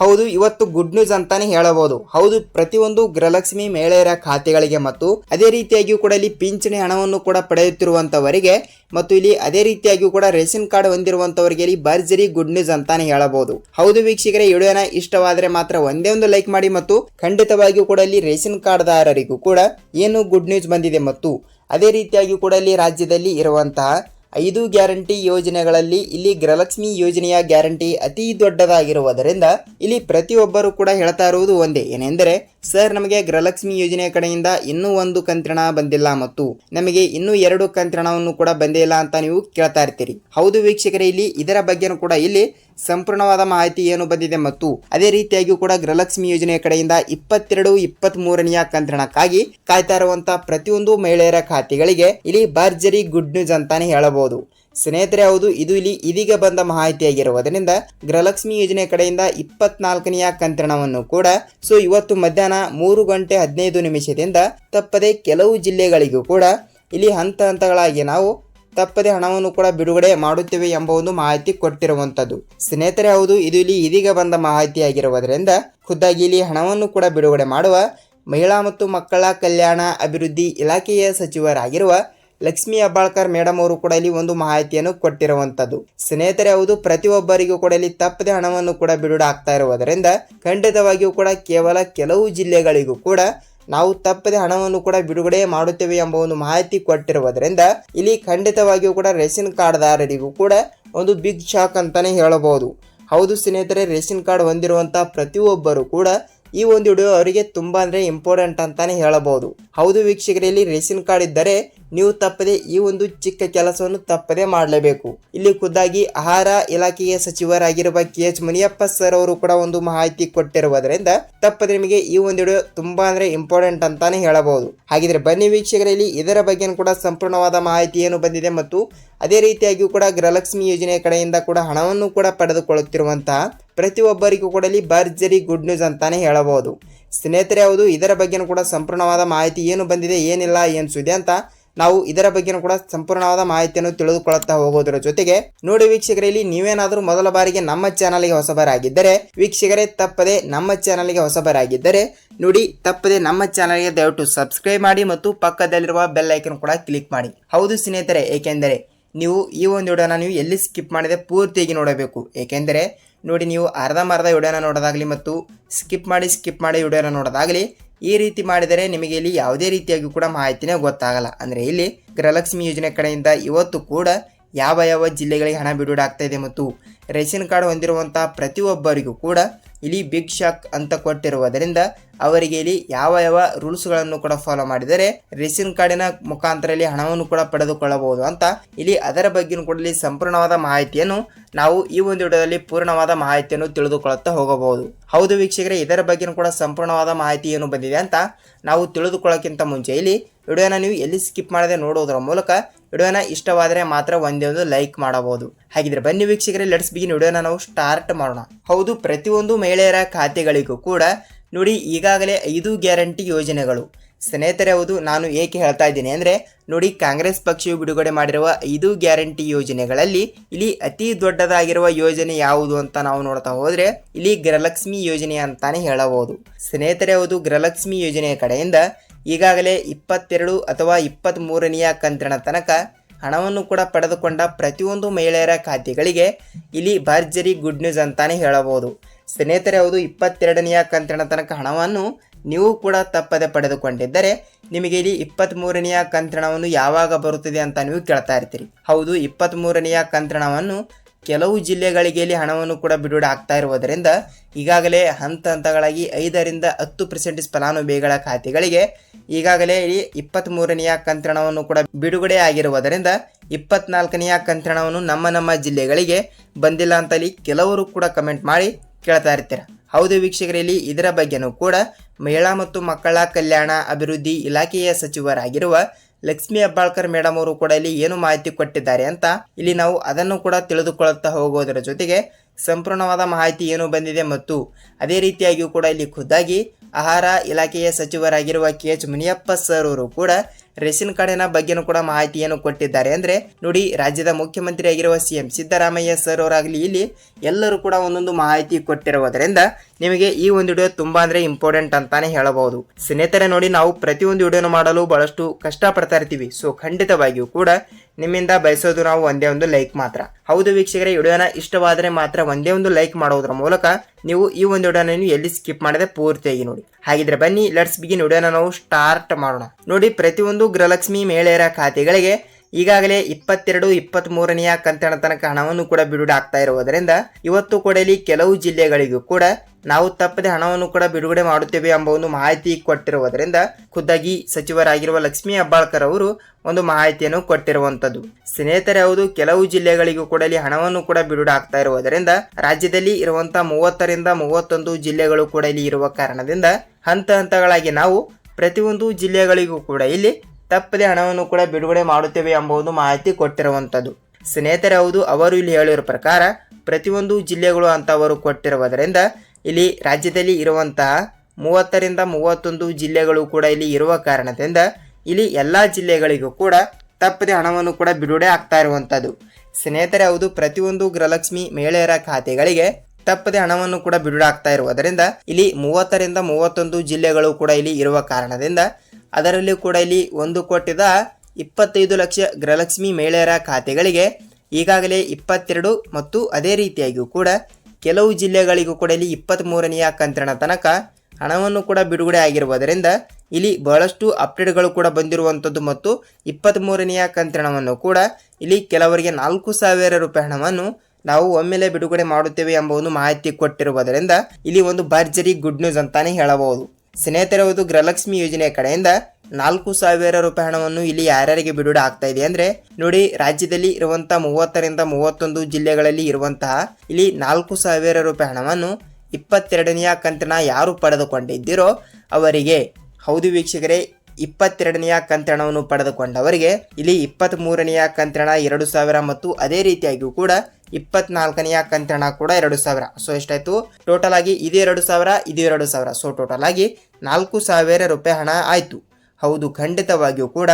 ಹೌದು, ಇವತ್ತು good news ಅಂತಾನೆ ಹೇಳಬಹುದು. ಹೌದು, ಪ್ರತಿಯೊಂದು ಗೃಹಲಕ್ಷ್ಮಿ ಮಹಿಳೆಯರ ಖಾತೆಗಳಿಗೆ ಮತ್ತು ಅದೇ ರೀತಿಯಾಗಿಯೂ ಕೂಡ ಇಲ್ಲಿ ಪಿಂಚಣಿ ಹಣವನ್ನು ಕೂಡ ಪಡೆಯುತ್ತಿರುವಂತವರಿಗೆ ಮತ್ತು ಇಲ್ಲಿ ಅದೇ ರೀತಿಯಾಗಿಯೂ ಕೂಡ ರೇಷನ್ ಕಾರ್ಡ್ ಹೊಂದಿರುವಂತವರಿಗೆ ಇಲ್ಲಿ ಭರ್ಜರಿ ಗುಡ್ ನ್ಯೂಸ್ ಅಂತಾನೆ ಹೇಳಬಹುದು. ಹೌದು ವೀಕ್ಷಕರೇ ವಿಡಿಯೋನ ಇಷ್ಟವಾದರೆ ಮಾತ್ರ ಒಂದೇ ಒಂದು ಲೈಕ್ ಮಾಡಿ ಮತ್ತು ಖಂಡಿತವಾಗಿಯೂ ಕೂಡ ಇಲ್ಲಿ ರೇಷನ್ ಕಾರ್ಡ್ದಾರರಿಗೂ ಕೂಡ ಏನು ಗುಡ್ ನ್ಯೂಸ್ ಬಂದಿದೆ ಮತ್ತು ಅದೇ ರೀತಿಯಾಗಿಯೂ ಕೂಡ ಇಲ್ಲಿ ರಾಜ್ಯದಲ್ಲಿ ಇರುವಂತಹ ಐದು ಗ್ಯಾರಂಟಿ ಯೋಜನೆಗಳಲ್ಲಿ ಇಲ್ಲಿ ಗೃಹಲಕ್ಷ್ಮಿ ಯೋಜನೆಯ ಗ್ಯಾರಂಟಿ ಅತಿ ದೊಡ್ಡದಾಗಿರುವುದರಿಂದ ಇಲ್ಲಿ ಪ್ರತಿಯೊಬ್ಬರು ಕೂಡ ಹೇಳ್ತಾ ಇರುವುದು ಒಂದೇ. ಏನೆಂದರೆ ಸರ್, ನಮಗೆ ಗೃಹಲಕ್ಷ್ಮಿ ಯೋಜನೆಯ ಕಡೆಯಿಂದ ಇನ್ನೂ ಒಂದು ಕಂತ್ರಣ ಬಂದಿಲ್ಲ ಮತ್ತು ನಮಗೆ ಇನ್ನೂ ಎರಡು ಕಂತ್ರಣವನ್ನು ಕೂಡ ಬಂದೇ ಇಲ್ಲ ಅಂತ ನೀವು ಕೇಳ್ತಾ ಇರ್ತೀರಿ. ಹೌದು ವೀಕ್ಷಕರೇ, ಇಲ್ಲಿ ಇದರ ಬಗ್ಗೆನೂ ಕೂಡ ಇಲ್ಲಿ ಸಂಪೂರ್ಣವಾದ ಮಾಹಿತಿ ಏನು ಬಂದಿದೆ ಮತ್ತು ಅದೇ ರೀತಿಯಾಗಿ ಕೂಡ ಗೃಹಲಕ್ಷ್ಮಿ ಯೋಜನೆಯ ಕಡೆಯಿಂದ ಇಪ್ಪತ್ತೆರಡು ಇಪ್ಪತ್ತ್ ಮೂರನೆಯ ಕಂತ್ರಣಕ್ಕಾಗಿ ಕಾಯ್ತಾ ಇರುವಂತಹ ಪ್ರತಿಯೊಂದು ಮಹಿಳೆಯರ ಖಾತೆಗಳಿಗೆ ಇಲ್ಲಿ ಭರ್ಜರಿ ಗುಡ್ ನ್ಯೂಸ್ ಅಂತಾನೆ ಹೇಳಬಹುದು. ಸ್ನೇಹಿತರೆ, ಹೌದು, ಇದು ಇಲ್ಲಿ ಇದೀಗ ಬಂದ ಮಾಹಿತಿಯಾಗಿರುವುದರಿಂದ ಗೃಹಲಕ್ಷ್ಮಿ ಯೋಜನೆ ಕಡೆಯಿಂದ ಇಪ್ಪತ್ನಾಲ್ಕನೆಯ ಕಂತ್ರಣವನ್ನು ಕೂಡ ಸೊ ಇವತ್ತು ಮಧ್ಯಾಹ್ನ ಮೂರು ಗಂಟೆ ಹದಿನೈದು ನಿಮಿಷದಿಂದ ತಪ್ಪದೆ ಕೆಲವು ಜಿಲ್ಲೆಗಳಿಗೂ ಕೂಡ ಇಲ್ಲಿ ಹಂತ ಹಂತಗಳಾಗಿ ನಾವು ತಪ್ಪದೆ ಹಣವನ್ನು ಕೂಡ ಬಿಡುಗಡೆ ಮಾಡುತ್ತೇವೆ ಎಂಬ ಒಂದು ಮಾಹಿತಿ ಕೊಟ್ಟಿರುವಂಥದ್ದು. ಸ್ನೇಹಿತರೆ, ಹೌದು, ಇದು ಇಲ್ಲಿ ಇದೀಗ ಬಂದ ಮಾಹಿತಿಯಾಗಿರುವುದರಿಂದ ಖುದ್ದಾಗಿ ಇಲ್ಲಿ ಹಣವನ್ನು ಕೂಡ ಬಿಡುಗಡೆ ಮಾಡುವ ಮಹಿಳಾ ಮತ್ತು ಮಕ್ಕಳ ಕಲ್ಯಾಣ ಅಭಿವೃದ್ಧಿ ಇಲಾಖೆಯ ಸಚಿವರಾಗಿರುವ ಲಕ್ಷ್ಮೀ ಅಬ್ಬಾಳ್ಕರ್ ಮೇಡಮ್ ಅವರು ಕೂಡ ಇಲ್ಲಿ ಒಂದು ಮಾಹಿತಿಯನ್ನು ಕೊಟ್ಟಿರುವಂತದ್ದು. ಸ್ನೇಹಿತರೆ, ಹೌದು, ಪ್ರತಿಯೊಬ್ಬರಿಗೂ ಕೂಡ ಇಲ್ಲಿ ತಪ್ಪದೆ ಹಣವನ್ನು ಕೂಡ ಬಿಡುಗಡೆ ಆಗ್ತಾ ಇರುವುದರಿಂದ ಖಂಡಿತವಾಗಿಯೂ ಕೂಡ ಕೇವಲ ಕೆಲವು ಜಿಲ್ಲೆಗಳಿಗೂ ಕೂಡ ನಾವು ತಪ್ಪದೆ ಹಣವನ್ನು ಕೂಡ ಬಿಡುಗಡೆ ಮಾಡುತ್ತೇವೆ ಎಂಬ ಒಂದು ಮಾಹಿತಿ ಕೊಟ್ಟಿರುವುದರಿಂದ ಇಲ್ಲಿ ಖಂಡಿತವಾಗಿಯೂ ಕೂಡ ರೇಷನ್ ಕಾರ್ಡ್ದಾರರಿಗೂ ಕೂಡ ಒಂದು ಬಿಗ್ ಶಾಕ್ ಅಂತಾನೆ ಹೇಳಬಹುದು. ಹೌದು, ಸ್ನೇಹಿತರೆ, ರೇಷನ್ ಕಾರ್ಡ್ ಹೊಂದಿರುವಂತಹ ಪ್ರತಿಯೊಬ್ಬರು ಕೂಡ ಈ ಒಂದು ವಿಡಿಯೋ ಅವರಿಗೆ ತುಂಬಾ ಅಂದ್ರೆ ಇಂಪಾರ್ಟೆಂಟ್ ಅಂತಾನೆ ಹೇಳಬಹುದು. ಹೌದು ವೀಕ್ಷಕರಲ್ಲಿ ರೇಷನ್ ಕಾರ್ಡ್ ಇದ್ದರೆ ನೀವು ತಪ್ಪದೆ ಈ ಒಂದು ಚಿಕ್ಕ ಕೆಲಸವನ್ನು ತಪ್ಪದೆ ಮಾಡಲೇಬೇಕು. ಇಲ್ಲಿ ಖುದ್ದಾಗಿ ಆಹಾರ ಇಲಾಖೆಯ ಸಚಿವರಾಗಿರುವ ಕೆ ಎಚ್ ಮುನಿಯಪ್ಪ ಸರ್ ಅವರು ಕೂಡ ಒಂದು ಮಾಹಿತಿ ಕೊಟ್ಟಿರುವುದರಿಂದ ತಪ್ಪದೆ ನಿಮಗೆ ಈ ಒಂದು ವಿಡಿಯೋ ತುಂಬಾ ಅಂದ್ರೆ ಇಂಪಾರ್ಟೆಂಟ್ ಅಂತಾನೆ ಹೇಳಬಹುದು. ಹಾಗಿದ್ರೆ ಬನ್ನಿ ವೀಕ್ಷಕರಲ್ಲಿ ಇದರ ಬಗ್ಗೆ ಕೂಡ ಸಂಪೂರ್ಣವಾದ ಮಾಹಿತಿ ಏನು ಬಂದಿದೆ ಮತ್ತು ಅದೇ ರೀತಿಯಾಗಿಯೂ ಕೂಡ ಗೃಹಲಕ್ಷ್ಮಿ ಯೋಜನೆಯ ಕಡೆಯಿಂದ ಕೂಡ ಹಣವನ್ನು ಕೂಡ ಪಡೆದುಕೊಳ್ಳುತ್ತಿರುವಂತಹ ಪ್ರತಿಯೊಬ್ಬರಿಗೂ ಕೂಡ ಇಲ್ಲಿ ಭರ್ಜರಿ ಗುಡ್ ನ್ಯೂಸ್ ಅಂತಾನೆ ಹೇಳಬಹುದು. ಸ್ನೇಹಿತರೆ, ಹೌದು, ಇದರ ಬಗ್ಗೆನೂ ಕೂಡ ಸಂಪೂರ್ಣವಾದ ಮಾಹಿತಿ ಏನು ಬಂದಿದೆ, ಏನಿಲ್ಲ, ಏನು ಸುದ್ದಿ ಅಂತ ನಾವು ಇದರ ಬಗ್ಗೆನೂ ಕೂಡ ಸಂಪೂರ್ಣವಾದ ಮಾಹಿತಿಯನ್ನು ತಿಳಿದುಕೊಳ್ಳುತ್ತಾ ಹೋಗೋದರ ಜೊತೆಗೆ ನೋಡಿ ವೀಕ್ಷಕರಲ್ಲಿ ನೀವೇನಾದರೂ ಮೊದಲ ಬಾರಿಗೆ ನಮ್ಮ ಚಾನಲ್ಗೆ ಹೊಸಬರಾಗಿದ್ದರೆ, ವೀಕ್ಷಕರೇ, ತಪ್ಪದೆ ನಮ್ಮ ಚಾನಲ್ಗೆ ಹೊಸಬರಾಗಿದ್ದರೆ, ನೋಡಿ ತಪ್ಪದೆ ನಮ್ಮ ಚಾನಲ್ಗೆ ದಯವಿಟ್ಟು ಸಬ್ಸ್ಕ್ರೈಬ್ ಮಾಡಿ ಮತ್ತು ಪಕ್ಕದಲ್ಲಿರುವ ಬೆಲ್ ಐಕನ್ ಕೂಡ ಕ್ಲಿಕ್ ಮಾಡಿ. ಹೌದು ಸ್ನೇಹಿತರೆ, ಏಕೆಂದರೆ ನೀವು ಈ ಒಂದು ವಿಡಿಯೋನ ನೀವು ಎಲ್ಲಿ ಸ್ಕಿಪ್ ಮಾಡಿದೆ ಪೂರ್ತಿಯಾಗಿ ನೋಡಬೇಕು. ಏಕೆಂದರೆ ನೋಡಿ ನೀವು ಅರ್ಧಂಬರ್ಧ ವಿಡಿಯೋನ ನೋಡೋದಾಗಲಿ ಮತ್ತು ಸ್ಕಿಪ್ ಮಾಡಿ ಸ್ಕಿಪ್ ಮಾಡಿ ವಿಡಿಯೋನ ನೋಡೋದಾಗಲಿ ಈ ರೀತಿ ಮಾಡಿದರೆ ನಿಮಗೆ ಇಲ್ಲಿ ಯಾವುದೇ ರೀತಿಯಾಗಿ ಕೂಡ ಮಾಹಿತಿನೇ ಗೊತ್ತಾಗಲ್ಲ. ಅಂದರೆ ಇಲ್ಲಿ ಗೃಹಲಕ್ಷ್ಮಿ ಯೋಜನೆ ಕಡೆಯಿಂದ ಇವತ್ತು ಕೂಡ ಯಾವ ಯಾವ ಜಿಲ್ಲೆಗಳಿಗೆ ಹಣ ಬಿಡುಗಡೆ ಆಗ್ತಾ ಇದೆ ಮತ್ತು ರೇಷನ್ ಕಾರ್ಡ್ ಹೊಂದಿರುವಂತಹ ಪ್ರತಿಯೊಬ್ಬರಿಗೂ ಕೂಡ ಇಲ್ಲಿ ಬಿಗ್ ಶಾಕ್ ಅಂತ ಕೊಟ್ಟಿರುವುದರಿಂದ ಅವರಿಗೆ ಇಲ್ಲಿ ಯಾವ ಯಾವ ರೂಲ್ಸ್ಗಳನ್ನು ಕೂಡ ಫಾಲೋ ಮಾಡಿದರೆ ರೇಷನ್ ಕಾರ್ಡಿನ ಮುಖಾಂತರ ಇಲ್ಲಿ ಹಣವನ್ನು ಕೂಡ ಪಡೆದುಕೊಳ್ಳಬಹುದು ಅಂತ ಇಲ್ಲಿ ಅದರ ಬಗ್ಗೆ ಕೂಡ ಇಲ್ಲಿ ಸಂಪೂರ್ಣವಾದ ಮಾಹಿತಿಯನ್ನು ನಾವು ಈ ಒಂದು ವಿಡಿಯೋದಲ್ಲಿ ಪೂರ್ಣವಾದ ಮಾಹಿತಿಯನ್ನು ತಿಳಿದುಕೊಳ್ಳುತ್ತಾ ಹೋಗಬಹುದು. ಹೌದು ವೀಕ್ಷಕರೇ, ಇದರ ಬಗ್ಗೆ ಕೂಡ ಸಂಪೂರ್ಣವಾದ ಮಾಹಿತಿ ಏನು ಬಂದಿದೆ ಅಂತ ನಾವು ತಿಳಿದುಕೊಳ್ಳೋಕ್ಕಿಂತ ಮುಂಚೆ ಇಲ್ಲಿ ವಿಡಿಯೋನ ನೀವು ಎಲ್ಲಿ ಸ್ಕಿಪ್ ಮಾಡದೆ ನೋಡೋದರ ಮೂಲಕ ವಿಡಿಯೋನ ಇಷ್ಟವಾದರೆ ಮಾತ್ರ ಒಂದೇ ಒಂದು ಲೈಕ್ ಮಾಡಬಹುದು. ಹಾಗಿದ್ರೆ ಬನ್ನಿ ವೀಕ್ಷಕರೇ ಲೆಟ್ಸ್ ಬಿಗಿನ್ ವಿಡಿಯೋನ ನಾವು ಸ್ಟಾರ್ಟ್ ಮಾಡೋಣ. ಹೌದು, ಪ್ರತಿಯೊಂದು ಮಹಿಳೆಯರ ಖಾತೆಗಳಿಗೂ ಕೂಡ ನೋಡಿ, ಈಗಾಗಲೇ ಐದು ಗ್ಯಾರಂಟಿ ಯೋಜನೆಗಳು. ಸ್ನೇಹಿತರೆ, ಹೌದು, ನಾನು ಏಕೆ ಹೇಳ್ತಾ ಇದ್ದೀನಿ ಅಂದರೆ, ನೋಡಿ, ಕಾಂಗ್ರೆಸ್ ಪಕ್ಷವು ಬಿಡುಗಡೆ ಮಾಡಿರುವ ಐದು ಗ್ಯಾರಂಟಿ ಯೋಜನೆಗಳಲ್ಲಿ ಇಲ್ಲಿ ಅತಿ ದೊಡ್ಡದಾಗಿರುವ ಯೋಜನೆ ಯಾವುದು ಅಂತ ನಾವು ನೋಡ್ತಾ ಹೋದರೆ, ಇಲ್ಲಿ ಗೃಹಲಕ್ಷ್ಮಿ ಯೋಜನೆ ಅಂತಾನೆ ಹೇಳಬಹುದು. ಸ್ನೇಹಿತರೆ, ಹೌದು, ಗೃಹಲಕ್ಷ್ಮಿ ಯೋಜನೆಯ ಕಡೆಯಿಂದ ಈಗಾಗಲೇ ಇಪ್ಪತ್ತೆರಡು ಅಥವಾ ಇಪ್ಪತ್ತ್ಮೂರನೆಯ ಕಂತಿನ ತನಕ ಹಣವನ್ನು ಕೂಡ ಪಡೆದುಕೊಂಡ ಪ್ರತಿಯೊಂದು ಮಹಿಳೆಯರ ಖಾತೆಗಳಿಗೆ ಇಲ್ಲಿ ಭರ್ಜರಿ ಗುಡ್ ನ್ಯೂಸ್ ಅಂತಾನೆ ಹೇಳಬಹುದು. ಸ್ನೇಹಿತರೆ, ಹೌದು, ಇಪ್ಪತ್ತೆರಡನೆಯ ಕಂತಿನ ತನಕ ಹಣವನ್ನು ನೀವು ಕೂಡ ತಪ್ಪದೆ ಪಡೆದುಕೊಂಡಿದ್ದರೆ ನಿಮಗೆ ಇಲ್ಲಿ ಇಪ್ಪತ್ತ್ಮೂರನೆಯ ಕಂತ್ರಣವನ್ನು ಯಾವಾಗ ಬರುತ್ತದೆ ಅಂತ ನೀವು ಕೇಳ್ತಾ ಇರ್ತೀರಿ. ಹೌದು ಇಪ್ಪತ್ತ್ಮೂರನೆಯ ಕಂತ್ರಣವನ್ನು ಕೆಲವು ಜಿಲ್ಲೆಗಳಿಗೆ ಇಲ್ಲಿ ಹಣವನ್ನು ಕೂಡ ಬಿಡುಗಡೆ ಆಗ್ತಾ ಇರುವುದರಿಂದ ಈಗಾಗಲೇ ಹಂತ ಹಂತಗಳಾಗಿ ಐದರಿಂದ ಹತ್ತು ಪರ್ಸೆಂಟೇಜ್ ಫಲಾನುಭವಿಗಳ ಖಾತೆಗಳಿಗೆ ಈಗಾಗಲೇ ಇಪ್ಪತ್ತ್ ಮೂರನೆಯ ಕಂತ್ರಣವನ್ನು ಕೂಡ ಬಿಡುಗಡೆ ಆಗಿರುವುದರಿಂದ ಇಪ್ಪತ್ನಾಲ್ಕನೆಯ ಕಂತ್ರಣವನ್ನು ನಮ್ಮ ನಮ್ಮ ಜಿಲ್ಲೆಗಳಿಗೆ ಬಂದಿಲ್ಲ ಅಂತಲ್ಲಿ ಕೆಲವರು ಕೂಡ ಕಮೆಂಟ್ ಮಾಡಿ ಕೇಳ್ತಾ ಇರ್ತೀರ. ಹೌದು ವೀಕ್ಷಕರಲ್ಲಿ ಇದರ ಬಗ್ಗೆನೂ ಕೂಡ ಮಹಿಳಾ ಮತ್ತು ಮಕ್ಕಳ ಕಲ್ಯಾಣ ಅಭಿವೃದ್ಧಿ ಇಲಾಖೆಯ ಸಚಿವರಾಗಿರುವ ಲಕ್ಷ್ಮೀ ಹೆಬ್ಬಾಳ್ಕರ್ ಮೇಡಮ್ ಅವರು ಕೂಡ ಇಲ್ಲಿ ಏನು ಮಾಹಿತಿ ಕೊಟ್ಟಿದ್ದಾರೆ ಅಂತ ಇಲ್ಲಿ ನಾವು ಅದನ್ನು ಕೂಡ ತಿಳಿದುಕೊಳ್ಳುತ್ತಾ ಹೋಗೋದರ ಜೊತೆಗೆ ಸಂಪೂರ್ಣವಾದ ಮಾಹಿತಿ ಏನು ಬಂದಿದೆ ಮತ್ತು ಅದೇ ರೀತಿಯಾಗಿಯೂ ಕೂಡ ಇಲ್ಲಿ ಖುದ್ದಾಗಿ ಆಹಾರ ಇಲಾಖೆಯ ಸಚಿವರಾಗಿರುವ ಕೆ ಎಚ್ ಮುನಿಯಪ್ಪ ಸರ್ ಅವರು ಕೂಡ ರೇಷನ್ ಕಾರ್ಡಿನ ಬಗ್ಗೆನೂ ಕೂಡ ಮಾಹಿತಿಯನ್ನು ಕೊಟ್ಟಿದ್ದಾರೆ. ಅಂದ್ರೆ ನೋಡಿ, ರಾಜ್ಯದ ಮುಖ್ಯಮಂತ್ರಿ ಆಗಿರುವ ಸಿ ಎಂ ಸಿದ್ದರಾಮಯ್ಯ ಸರ್ ಅವರಾಗಲಿ ಇಲ್ಲಿ ಎಲ್ಲರೂ ಕೂಡ ಒಂದೊಂದು ಮಾಹಿತಿ ಕೊಟ್ಟಿರುವುದರಿಂದ ನಿಮಗೆ ಈ ಒಂದು ವಿಡಿಯೋ ತುಂಬಾ ಅಂದ್ರೆ ಇಂಪಾರ್ಟೆಂಟ್ ಅಂತಾನೆ ಹೇಳಬಹುದು. ಸ್ನೇಹಿತರೆ ನೋಡಿ, ನಾವು ಪ್ರತಿಯೊಂದು ವಿಡಿಯೋನು ಮಾಡಲು ಬಹಳಷ್ಟು ಕಷ್ಟಪಡ್ತಾ ಇರ್ತೀವಿ. ಸೊ ಖಂಡಿತವಾಗಿಯೂ ಕೂಡ ನಿಮ್ಮಿಂದ ಬಯಸೋದು ನಾವು ಒಂದೇ ಒಂದು ಲೈಕ್ ಮಾತ್ರ. ಹೌದು ವೀಕ್ಷಕರೇ ವಿಡಿಯೋನ ಇಷ್ಟವಾದರೆ ಮಾತ್ರ ಒಂದೇ ಒಂದು ಲೈಕ್ ಮಾಡೋದ್ರ ಮೂಲಕ ನೀವು ಈ ಒಂದು ವಿಡಿಯೋನ ಎಲ್ಲಿ ಸ್ಕಿಪ್ ಮಾಡದೆ ಪೂರ್ತಿಯಾಗಿ ನೋಡಿ. ಹಾಗಿದ್ರೆ ಬನ್ನಿ ಲೆಟ್ಸ್ ಬಿಗಿನ್ ವಿಡಿಯೋನ ನಾವು ಸ್ಟಾರ್ಟ್ ಮಾಡೋಣ. ನೋಡಿ, ಪ್ರತಿಯೊಂದು ಗೃಹಲಕ್ಷ್ಮಿ ಮಹಿಳೆಯರ ಖಾತೆಗಳಿಗೆ ಈಗಾಗಲೇ ಇಪ್ಪತ್ತೆರಡು ಇಪ್ಪತ್ತ್ ಮೂರನೆಯ ಕಂತಿನ ತನಕ ಹಣವನ್ನು ಕೂಡ ಬಿಡುಗಡೆ ಆಗ್ತಾ ಇರುವುದರಿಂದ ಇವತ್ತು ಕೂಡ ಇಲ್ಲಿ ಕೆಲವು ಜಿಲ್ಲೆಗಳಿಗೂ ಕೂಡ ನಾವು ತಪ್ಪದೆ ಹಣವನ್ನು ಕೂಡ ಬಿಡುಗಡೆ ಮಾಡುತ್ತೇವೆ ಎಂಬ ಒಂದು ಮಾಹಿತಿ ಕೊಟ್ಟಿರುವುದರಿಂದ ಖುದ್ದಾಗಿ ಸಚಿವರಾಗಿರುವ ಲಕ್ಷ್ಮೀ ಅಬ್ಬಾಳ್ಕರ್ ಅವರು ಒಂದು ಮಾಹಿತಿಯನ್ನು ಕೊಟ್ಟಿರುವಂತದ್ದು ಸ್ನೇಹಿತರೆ, ಹೌದು, ಕೆಲವು ಜಿಲ್ಲೆಗಳಿಗೂ ಕೂಡ ಇಲ್ಲಿ ಹಣವನ್ನು ಕೂಡ ಬಿಡುಗಡೆ ಆಗ್ತಾ ಇರುವುದರಿಂದ ರಾಜ್ಯದಲ್ಲಿ ಇರುವಂತಹ ಮೂವತ್ತರಿಂದ ಮೂವತ್ತೊಂದು ಜಿಲ್ಲೆಗಳು ಕೂಡ ಇಲ್ಲಿ ಇರುವ ಕಾರಣದಿಂದ ಹಂತ ಹಂತಗಳಾಗಿ ನಾವು ಪ್ರತಿಯೊಂದು ಜಿಲ್ಲೆಗಳಿಗೂ ಕೂಡ ಇಲ್ಲಿ ತಪ್ಪದೆ ಹಣವನ್ನು ಕೂಡ ಬಿಡುಗಡೆ ಮಾಡುತ್ತೇವೆ ಎಂಬುದು ಮಾಹಿತಿ ಕೊಟ್ಟಿರುವಂಥದ್ದು. ಸ್ನೇಹಿತರೆ, ಹೌದು, ಅವರು ಇಲ್ಲಿ ಹೇಳಿರೋ ಪ್ರಕಾರ ಪ್ರತಿಯೊಂದು ಜಿಲ್ಲೆಗಳು ಅಂತ ಅವರು ಕೊಟ್ಟಿರುವುದರಿಂದ ಇಲ್ಲಿ ರಾಜ್ಯದಲ್ಲಿ ಇರುವಂತಹ ಮೂವತ್ತರಿಂದ ಮೂವತ್ತೊಂದು ಜಿಲ್ಲೆಗಳು ಕೂಡ ಇಲ್ಲಿ ಇರುವ ಕಾರಣದಿಂದ ಇಲ್ಲಿ ಎಲ್ಲ ಜಿಲ್ಲೆಗಳಿಗೂ ಕೂಡ ತಪ್ಪದೆ ಹಣವನ್ನು ಕೂಡ ಬಿಡುಗಡೆ ಆಗ್ತಾ ಇರುವಂಥದ್ದು. ಸ್ನೇಹಿತರೆ, ಹೌದು, ಪ್ರತಿಯೊಂದು ಗೃಹಲಕ್ಷ್ಮಿ ಮಹಿಳೆಯರ ಖಾತೆಗಳಿಗೆ ತಪ್ಪದೆ ಹಣವನ್ನು ಕೂಡ ಬಿಡುಗಡೆ ಆಗ್ತಾ ಇರುವುದರಿಂದ ಇಲ್ಲಿ ಮೂವತ್ತರಿಂದ ಮೂವತ್ತೊಂದು ಜಿಲ್ಲೆಗಳು ಕೂಡ ಇಲ್ಲಿ ಇರುವ ಕಾರಣದಿಂದ ಅದರಲ್ಲಿ ಕೂಡ ಇಲ್ಲಿ ಒಂದು ಕೋಟಿದ ಇಪ್ಪತ್ತೈದು ಲಕ್ಷ ಗೃಹಲಕ್ಷ್ಮಿ ಮಹಿಳೆಯರ ಖಾತೆಗಳಿಗೆ ಈಗಾಗಲೇ ಇಪ್ಪತ್ತೆರಡು ಮತ್ತು ಅದೇ ರೀತಿಯಾಗಿಯೂ ಕೂಡ ಕೆಲವು ಜಿಲ್ಲೆಗಳಿಗೂ ಕೂಡ ಇಲ್ಲಿ ಇಪ್ಪತ್ತ್ ಮೂರನೆಯ ಕಂತಿನ ತನಕ ಹಣವನ್ನು ಕೂಡ ಬಿಡುಗಡೆ ಆಗಿರುವುದರಿಂದ ಇಲ್ಲಿ ಬಹಳಷ್ಟು ಅಪ್ಡೇಟ್ಗಳು ಕೂಡ ಬಂದಿರುವಂಥದ್ದು ಮತ್ತು ಇಪ್ಪತ್ತ್ ಮೂರನೆಯ ಕಂತಿನವನ್ನು ಕೂಡ ಇಲ್ಲಿ ಕೆಲವರಿಗೆ ನಾಲ್ಕು ಸಾವಿರ ರೂಪಾಯಿ ಹಣವನ್ನು ನಾವು ಒಮ್ಮೆಲೆ ಬಿಡುಗಡೆ ಮಾಡುತ್ತೇವೆ ಎಂಬ ಒಂದು ಮಾಹಿತಿ ಕೊಟ್ಟಿರುವುದರಿಂದ ಇಲ್ಲಿ ಒಂದು ಭರ್ಜರಿ ಗುಡ್ ನ್ಯೂಸ್ ಅಂತಾನೆ ಹೇಳಬಹುದು. ಸ್ನೇಹಿತರೆ ಒಂದು ಗೃಹಲಕ್ಷ್ಮಿ ಯೋಜನೆ ಕಡೆಯಿಂದ ನಾಲ್ಕು ಸಾವಿರ ರೂಪಾಯಿ ಹಣವನ್ನು ಇಲ್ಲಿ ಯಾರ್ಯಾರಿಗೆ ಬಿಡುಗಡೆ ಆಗ್ತಾ ಇದೆ ಅಂದ್ರೆ, ನೋಡಿ, ರಾಜ್ಯದಲ್ಲಿ ಇರುವಂತಹ ಮೂವತ್ತರಿಂದ ಮೂವತ್ತೊಂದು ಜಿಲ್ಲೆಗಳಲ್ಲಿ ಇರುವಂತಹ ಇಲ್ಲಿ ನಾಲ್ಕು ಸಾವಿರ ರೂಪಾಯಿ ಹಣವನ್ನು ಇಪ್ಪತ್ತೆರಡನೆಯ ಕಂತಿನ ಯಾರು ಪಡೆದುಕೊಂಡಿದ್ದೀರೋ ಅವರಿಗೆ, ಹೌದು ವೀಕ್ಷಕರೇ ಇಪ್ಪತ್ತೆರಡನೆಯ ಕಂತ್ರಣವನ್ನು ಪಡೆದುಕೊಂಡವರಿಗೆ, ಇಲ್ಲಿ ಇಪ್ಪತ್ತ್ ಮೂರನೆಯ ಕಂತ್ರಣ ಎರಡು ಸಾವಿರ ಮತ್ತು ಅದೇ ರೀತಿಯಾಗಿಯೂ ಕೂಡ ಇಪ್ಪತ್ನಾಲ್ಕನೆಯ ಕಂತ್ರಣ ಕೂಡ ಎರಡು ಸಾವಿರ. ಸೊ ಎಷ್ಟಾಯ್ತು? ಟೋಟಲ್ ಆಗಿ ಇದು ಎರಡು ಸಾವಿರ, ಇದು ಎರಡು ಸಾವಿರ. ಸೊ ಟೋಟಲ್ ಆಗಿ ನಾಲ್ಕು ಸಾವಿರ ರೂಪಾಯಿ ಹಣ ಆಯಿತು. ಹೌದು, ಖಂಡಿತವಾಗಿಯೂ ಕೂಡ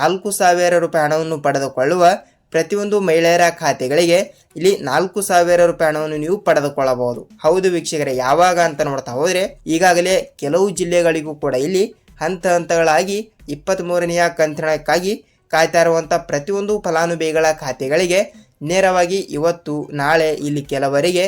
ನಾಲ್ಕು ಸಾವಿರ ರೂಪಾಯಿ ಹಣವನ್ನು ಪಡೆದುಕೊಳ್ಳುವ ಪ್ರತಿಯೊಂದು ಮಹಿಳೆಯರ ಖಾತೆಗಳಿಗೆ ಇಲ್ಲಿ ನಾಲ್ಕು ಸಾವಿರ ರೂಪಾಯಿ ಹಣವನ್ನು ನೀವು ಪಡೆದುಕೊಳ್ಳಬಹುದು. ಹೌದು ವೀಕ್ಷಕರೇ, ಯಾವಾಗ ಅಂತ ನೋಡ್ತಾ ಹೋದರೆ ಈಗಾಗಲೇ ಕೆಲವು ಜಿಲ್ಲೆಗಳಿಗೂ ಕೂಡ ಇಲ್ಲಿ ಹಂತ ಹಂತಗಳಾಗಿ ಇಪ್ಪತ್ತ್ ಮೂರನೆಯ ಕಂತಿನಕ್ಕಾಗಿ ಕಾಯ್ತಾ ಇರುವಂಥ ಪ್ರತಿಯೊಂದು ಫಲಾನುಭವಿಗಳ ಖಾತೆಗಳಿಗೆ ನೇರವಾಗಿ ಇವತ್ತು, ನಾಳೆ, ಇಲ್ಲಿ ಕೆಲವರಿಗೆ,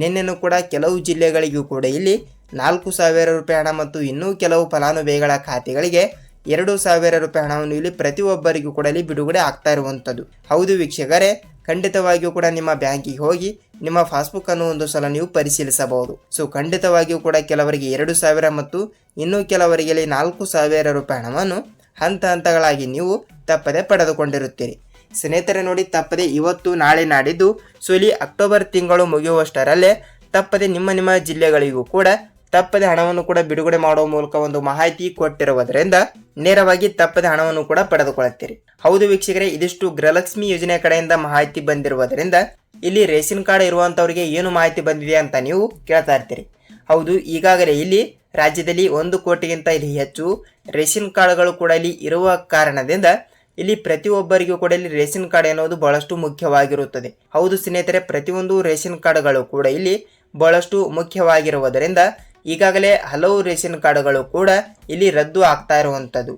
ನಿನ್ನೆನೂ ಕೂಡ ಕೆಲವು ಜಿಲ್ಲೆಗಳಿಗೂ ಕೂಡ ಇಲ್ಲಿ ನಾಲ್ಕು ಸಾವಿರ ರೂಪಾಯಿ ಹಣ ಮತ್ತು ಇನ್ನೂ ಕೆಲವು ಫಲಾನುಭವಿಗಳ ಖಾತೆಗಳಿಗೆ ಎರಡು ಸಾವಿರ ರೂಪಾಯಿ ಹಣವನ್ನು ಇಲ್ಲಿ ಪ್ರತಿಯೊಬ್ಬರಿಗೂ ಕೂಡ ಇಲ್ಲಿ ಬಿಡುಗಡೆ ಆಗ್ತಾ ಇರುವಂಥದ್ದು. ಹೌದು ವೀಕ್ಷಕರೇ ಖಂಡಿತವಾಗಿಯೂ ಕೂಡ ನಿಮ್ಮ ಬ್ಯಾಂಕಿಗೆ ಹೋಗಿ ನಿಮ್ಮ ಪಾಸ್ಬುಕ್ ಅನ್ನು ಒಂದು ಸಲ ನೀವು ಪರಿಶೀಲಿಸಬಹುದು. ಸೊ ಖಂಡಿತವಾಗಿಯೂ ಕೂಡ ಕೆಲವರಿಗೆ ಎರಡು ಸಾವಿರ ಮತ್ತು ಇನ್ನೂ ಕೆಲವರಿಗೆ ನಾಲ್ಕು ಸಾವಿರ ರೂಪಾಯಿ ಹಣವನ್ನು ಹಂತ ಹಂತಗಳಾಗಿ ನೀವು ತಪ್ಪದೆ ಪಡೆದುಕೊಂಡಿರುತ್ತೀರಿ. ಸ್ನೇಹಿತರೆ ನೋಡಿ, ತಪ್ಪದೆ ಇವತ್ತು ನಾಳೆ ನಾಡಿದ್ದು ಸೊ ಇಲ್ಲಿ ಅಕ್ಟೋಬರ್ ತಿಂಗಳು ಮುಗಿಯುವಷ್ಟರಲ್ಲೇ ತಪ್ಪದೆ ನಿಮ್ಮ ನಿಮ್ಮ ಜಿಲ್ಲೆಗಳಿಗೂ ಕೂಡ ತಪ್ಪದೆ ಹಣವನ್ನು ಕೂಡ ಬಿಡುಗಡೆ ಮಾಡುವ ಮೂಲಕ ಒಂದು ಮಾಹಿತಿ ಕೊಟ್ಟಿರುವುದರಿಂದ ನೇರವಾಗಿ ತಪ್ಪದೆ ಹಣವನ್ನು ಕೂಡ ಪಡೆದುಕೊಳ್ಳುತ್ತೀರಿ. ಹೌದು ವೀಕ್ಷಕರೇ, ಇದಿಷ್ಟು ಗೃಹಲಕ್ಷ್ಮಿ ಯೋಜನೆ ಕಡೆಯಿಂದ ಮಾಹಿತಿ ಬಂದಿರುವುದರಿಂದ ಇಲ್ಲಿ ರೇಷನ್ ಕಾರ್ಡ್ ಇರುವಂತವರಿಗೆ ಏನು ಮಾಹಿತಿ ಬಂದಿದೆ ಅಂತ ನೀವು ಕೇಳ್ತಾ ಇರ್ತೀರಿ. ಹೌದು, ಈಗಾಗಲೇ ಇಲ್ಲಿ ರಾಜ್ಯದಲ್ಲಿ ಒಂದು ಕೋಟಿಗಿಂತ ಇಲ್ಲಿ ಹೆಚ್ಚು ರೇಷನ್ ಕಾರ್ಡ್ಗಳು ಕೂಡ ಇಲ್ಲಿ ಇರುವ ಕಾರಣದಿಂದ ಇಲ್ಲಿ ಪ್ರತಿಯೊಬ್ಬರಿಗೂ ಕೂಡ ಇಲ್ಲಿ ರೇಷನ್ ಕಾರ್ಡ್ ಎನ್ನುವುದು ಬಹಳಷ್ಟು ಮುಖ್ಯವಾಗಿರುತ್ತದೆ. ಹೌದು ಸ್ನೇಹಿತರೆ, ಪ್ರತಿಯೊಂದು ರೇಷನ್ ಕಾರ್ಡ್ಗಳು ಕೂಡ ಇಲ್ಲಿ ಬಹಳಷ್ಟು ಮುಖ್ಯವಾಗಿರುವುದರಿಂದ ಈಗಾಗಲೇ ಹಲವು ರೇಷನ್ ಕಾರ್ಡ್ಗಳು ಕೂಡ ಇಲ್ಲಿ ರದ್ದು ಆಗ್ತಾ ಇರುವಂಥದ್ದು.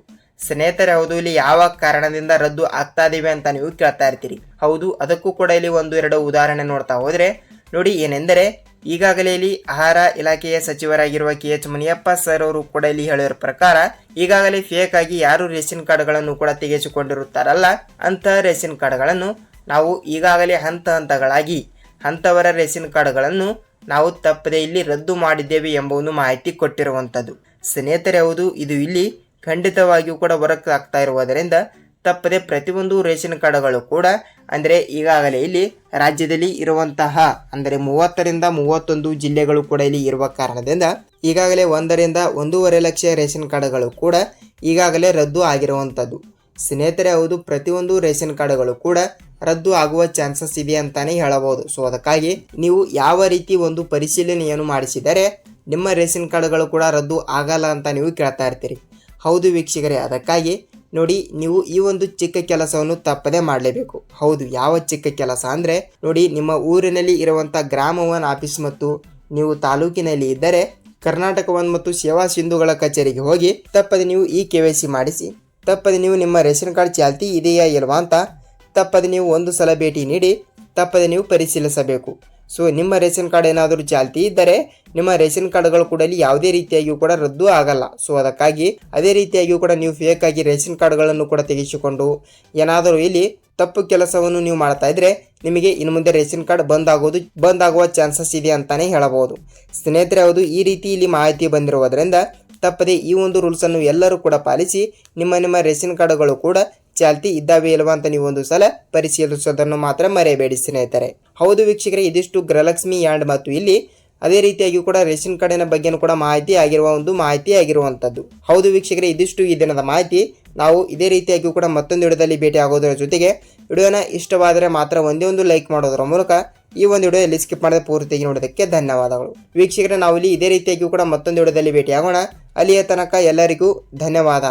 ಸ್ನೇಹಿತರೆ, ಹೌದು, ಇಲ್ಲಿ ಯಾವ ಕಾರಣದಿಂದ ರದ್ದು ಆಗ್ತಾ ಇದ್ದೀವಿ ಅಂತ ನೀವು ಕೇಳ್ತಾ ಇರ್ತೀರಿ. ಹೌದು, ಅದಕ್ಕೂ ಕೂಡ ಇಲ್ಲಿ ಒಂದು ಎರಡು ಉದಾಹರಣೆ ನೋಡ್ತಾ ಹೋದ್ರೆ, ನೋಡಿ ಏನೆಂದರೆ, ಈಗಾಗಲೇ ಇಲ್ಲಿ ಆಹಾರ ಇಲಾಖೆಯ ಸಚಿವರಾಗಿರುವ ಕೆ. ಎಚ್. ಮುನಿಯಪ್ಪ ಸರ್ ಅವರು ಕೂಡ ಇಲ್ಲಿ ಹೇಳಿರೋ ಪ್ರಕಾರ, ಈಗಾಗಲೇ ಫೇಕ್ ಆಗಿ ಯಾರು ರೇಷನ್ ಕಾರ್ಡ್ಗಳನ್ನು ಕೂಡ ತೆಗೆಸಿಕೊಂಡಿರುತ್ತಾರಲ್ಲ ಅಂತಹ ರೇಷನ್ ಕಾರ್ಡ್ಗಳನ್ನು ನಾವು ಈಗಾಗಲೇ ಹಂತ ಹಂತಗಳಾಗಿ ಅಂಥವರ ರೇಷನ್ ಕಾರ್ಡ್ಗಳನ್ನು ನಾವು ತಪ್ಪದೆ ಇಲ್ಲಿ ರದ್ದು ಮಾಡಿದ್ದೇವೆ ಎಂಬ ಒಂದು ಮಾಹಿತಿ ಕೊಟ್ಟಿರುವಂಥದ್ದು. ಸ್ನೇಹಿತರೆ, ಹೌದು, ಇದು ಇಲ್ಲಿ ಖಂಡಿತವಾಗಿಯೂ ಕೂಡ ವರ್ಕ್ ಆಗ್ತಾ ಇರುವುದರಿಂದ ತಪ್ಪದೆ ಪ್ರತಿಯೊಂದು ರೇಷನ್ ಕಾರ್ಡ್ಗಳು ಕೂಡ ಅಂದರೆ ಈಗಾಗಲೇ ಇಲ್ಲಿ ರಾಜ್ಯದಲ್ಲಿ ಇರುವಂತಹ ಅಂದರೆ ಮೂವತ್ತರಿಂದ ಮೂವತ್ತೊಂದು ಜಿಲ್ಲೆಗಳು ಕೂಡ ಇಲ್ಲಿ ಇರುವ ಕಾರಣದಿಂದ ಈಗಾಗಲೇ ಒಂದರಿಂದ ಒಂದೂವರೆ ಲಕ್ಷ ರೇಷನ್ ಕಾರ್ಡ್ಗಳು ಕೂಡ ಈಗಾಗಲೇ ರದ್ದು ಆಗಿರುವಂಥದ್ದು. ಸ್ನೇಹಿತರೆ, ಹೌದು, ಪ್ರತಿಯೊಂದು ರೇಷನ್ ಕಾರ್ಡ್ಗಳು ಕೂಡ ರದ್ದು ಆಗುವ ಚಾನ್ಸಸ್ ಇದೆ ಅಂತಾನೆ ಹೇಳಬಹುದು. ಸೊ ಅದಕ್ಕಾಗಿ ನೀವು ಯಾವ ರೀತಿ ಒಂದು ಪರಿಶೀಲನೆಯನ್ನು ಮಾಡಿಸಿದರೆ ನಿಮ್ಮ ರೇಷನ್ ಕಾರ್ಡ್ಗಳು ಕೂಡ ರದ್ದು ಆಗಲ್ಲ ಅಂತ ನೀವು ಕೇಳ್ತಾ ಇರ್ತೀರಿ. ಹೌದು ವೀಕ್ಷಕರೇ, ಅದಕ್ಕಾಗಿ ನೋಡಿ ನೀವು ಈ ಒಂದು ಚಿಕ್ಕ ಕೆಲಸವನ್ನು ತಪ್ಪದೆ ಮಾಡಲೇಬೇಕು. ಹೌದು, ಯಾವ ಚಿಕ್ಕ ಕೆಲಸ ಅಂದರೆ ನೋಡಿ ನಿಮ್ಮ ಊರಿನಲ್ಲಿ ಇರುವಂಥ ಗ್ರಾಮ ಒನ್ ಆಫೀಸ್ ಮತ್ತು ನೀವು ತಾಲೂಕಿನಲ್ಲಿ ಇದ್ದರೆ ಕರ್ನಾಟಕ ಒನ್ ಮತ್ತು ಸೇವಾ ಸಿಂಧುಗಳ ಕಚೇರಿಗೆ ಹೋಗಿ ತಪ್ಪದೆ ನೀವು ಈ ಕೆ ವೈ ಸಿ ಮಾಡಿಸಿ, ತಪ್ಪದೆ ನೀವು ನಿಮ್ಮ ರೇಷನ್ ಕಾರ್ಡ್ ಚಾಲ್ತಿ ಇದೆಯಾ ಇಲ್ವಾ ಅಂತ ತಪ್ಪದೆ ನೀವು ಒಂದು ಸಲ ಭೇಟಿ ನೀಡಿ, ತಪ್ಪದೆ ನೀವು ಪರಿಶೀಲಿಸಬೇಕು. ಸೊ ನಿಮ್ಮ ರೇಷನ್ ಕಾರ್ಡ್ ಏನಾದರೂ ಚಾಲ್ತಿ ಇದ್ದರೆ, ನಿಮ್ಮ ರೇಷನ್ ಕಾರ್ಡ್ಗಳು ಕೂಡ ಇಲ್ಲಿ ಯಾವುದೇ ರೀತಿಯಾಗಿಯೂ ಕೂಡ ರದ್ದು ಆಗಲ್ಲ. ಸೊ ಅದಕ್ಕಾಗಿ ಅದೇ ರೀತಿಯಾಗಿಯೂ ಕೂಡ ನೀವು ಫೇಕ್ ಆಗಿ ರೇಷನ್ ಕಾರ್ಡ್ಗಳನ್ನು ಕೂಡ ತೆಗೆಸಿಕೊಂಡು, ಏನಾದರೂ ಇಲ್ಲಿ ತಪ್ಪು ಕೆಲಸವನ್ನು ನೀವು ಮಾಡ್ತಾ ಇದ್ರೆ, ನಿಮಗೆ ಇನ್ನು ಮುಂದೆ ರೇಷನ್ ಕಾರ್ಡ್ ಬಂದ್ ಆಗೋದು ಬಂದ್ ಆಗುವ ಚಾನ್ಸಸ್ ಇದೆ ಅಂತಾನೆ ಹೇಳಬಹುದು. ಸ್ನೇಹಿತರೆ, ಹೌದು, ಈ ರೀತಿ ಇಲ್ಲಿ ಮಾಹಿತಿ ಬಂದಿರುವುದರಿಂದ ತಪ್ಪದೆ ಈ ಒಂದು ರೂಲ್ಸನ್ನು ಎಲ್ಲರೂ ಕೂಡ ಪಾಲಿಸಿ, ನಿಮ್ಮ ನಿಮ್ಮ ರೇಷನ್ ಕಾರ್ಡ್ಗಳು ಕೂಡ ಚಾಲ್ತಿ ಇದ್ದಾವೆ ಇಲ್ವಾ ಅಂತ ನೀವು ಒಂದು ಸಲ ಪರಿಶೀಲಿಸೋದನ್ನು ಮಾತ್ರ ಮರೆಯಬೇಡಿ, ಸ್ನೇಹಿತರೆ. ಹೌದು ವೀಕ್ಷಕರೇ, ಇದಿಷ್ಟು ಗೃಹಲಕ್ಷ್ಮಿ ಯಾಂಡ್ ಮತ್ತು ಇಲ್ಲಿ ಅದೇ ರೀತಿಯಾಗಿ ಕೂಡ ರೇಷನ್ ಕಾರ್ಡಿನ ಬಗ್ಗೆನೂ ಕೂಡ ಮಾಹಿತಿ ಆಗಿರುವ ಒಂದು ಮಾಹಿತಿ ಆಗಿರುವಂಥದ್ದು. ಹೌದು ವೀಕ್ಷಕರೇ, ಇದಿಷ್ಟು ಈ ದಿನದ ಮಾಹಿತಿ. ನಾವು ಇದೇ ರೀತಿಯಾಗಿ ಕೂಡ ಮತ್ತೊಂದು ವಿಡಿಯೋದಲ್ಲಿ ಭೇಟಿ ಆಗೋದರ ಜೊತೆಗೆ ವಿಡಿಯೋನ ಇಷ್ಟವಾದರೆ ಮಾತ್ರ ಒಂದೇ ಒಂದು ಲೈಕ್ ಮಾಡೋದರ ಮೂಲಕ ಈ ಒಂದು ವಿಡಿಯೋ ಎಲ್ಲಿ ಸ್ಕಿಪ್ ಮಾಡದೆ ಪೂರ್ತಿಯಾಗಿ ನೋಡೋದಕ್ಕೆ ಧನ್ಯವಾದಗಳು. ವೀಕ್ಷಕರೇ, ನಾವು ಇಲ್ಲಿ ಇದೇ ರೀತಿಯಾಗಿ ಕೂಡ ಮತ್ತೊಂದು ವಿಡಿಯೋದಲ್ಲಿ ಭೇಟಿ ಆಗೋಣ ಅಲ್ಲಿಯ ತನಕ ಎಲ್ಲರಿಗೂ ಧನ್ಯವಾದ.